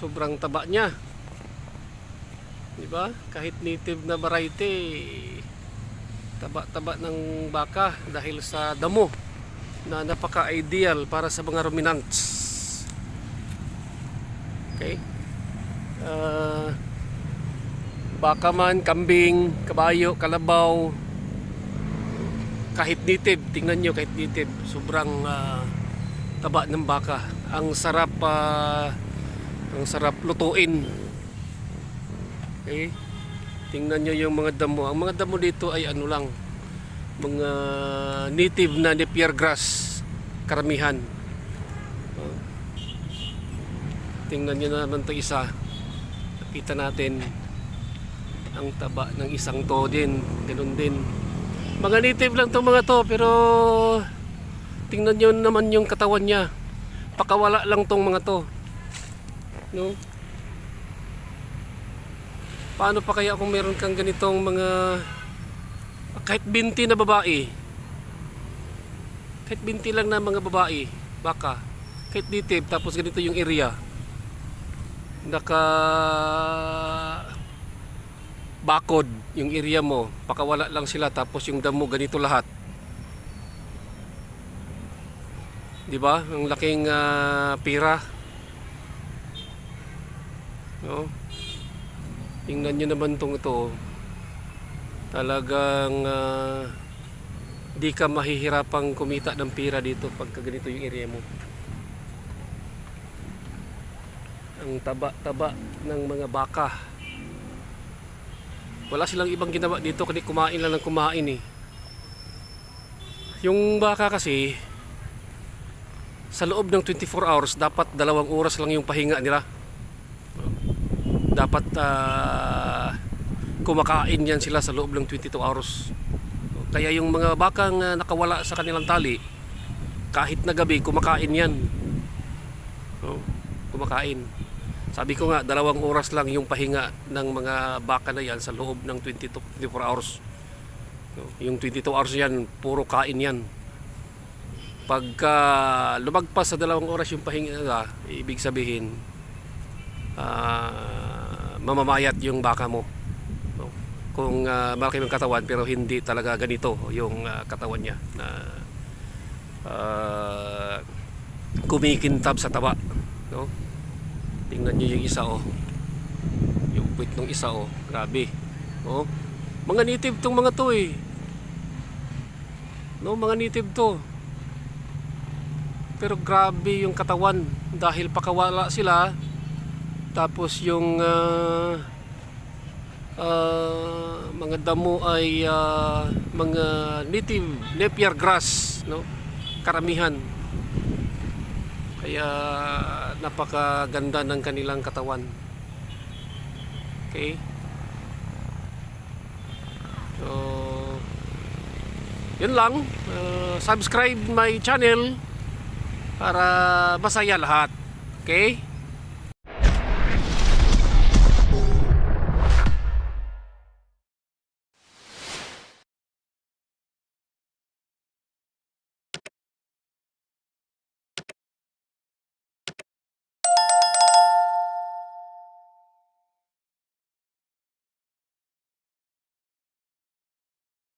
sobrang taba niya. Di ba? Kahit native na variety, taba-taba ng baka dahil sa damo na napaka-ideal para sa mga ruminants. Okay? Ah, baka man, kambing, kabayo, kalabaw, kahit native, tingnan nyo kahit native, sobrang ah, taba ng baka. Ang sarap ah, ang sarap lutuin. Okay? Tingnan nyo yung mga damo. Ang mga damo dito ay ano lang, mga native na Napier grass, karamihan. Tingnan nyo naman ito isa. Nakita natin ang taba ng isang to din. Ganun din. Mga native lang itong mga to, pero tingnan nyo naman yung katawan niya. Pakawala lang tong mga to. No? Paano pa kaya kung meron kang ganitong mga kahit binti na babae? Kahit binti lang na mga babae baka. Kahit native tapos ganito yung area. Naka bakod yung area mo. Pakawala lang sila tapos yung damo ganito lahat. Di ba? Ang laking ah, pira no? Tingnan nyo naman tong ito talagang ah, di ka mahihirapang kumita ng pira dito pagka ganito yung area mo. Ang taba-taba ng mga baka. Wala silang ibang ginawa dito kundi kumain lang ng kumain eh. Yung baka kasi sa loob ng 24 hours dapat dalawang oras lang yung pahinga nila dapat ah, kumakain yan sila sa loob ng 22 hours. Kaya yung mga bakang ah, nakawala sa kanilang tali kahit na gabi kumakain yan. Oh, kumakain. Sabi ko nga dalawang oras lang yung pahinga ng mga baka na yan sa loob ng 22 24 hours. Oh, yung 22 hours yan puro kain yan. Pagka lumagpas sa dalawang oras yung pahinga ibig sabihin ah, mamamayat yung baka mo. No? kung ah, malaki ng katawan pero hindi talaga ganito yung ah, katawan niya na ah, kumikintab sa taba. No? tingnan niyo yung isa oh. Yung puwit ng isa oh. Grabe. Oh mga native tong mga to eh. No? Mga native to. Pero grabe yung katawan. Dahil pakawala sila tapos yung ah, ah, mga damo ay ah, mga native Napier grass no? Karamihan. Kaya napakaganda ng kanilang katawan. Okay? So yun lang. Ah, subscribe my channel para masaya lahat. Okay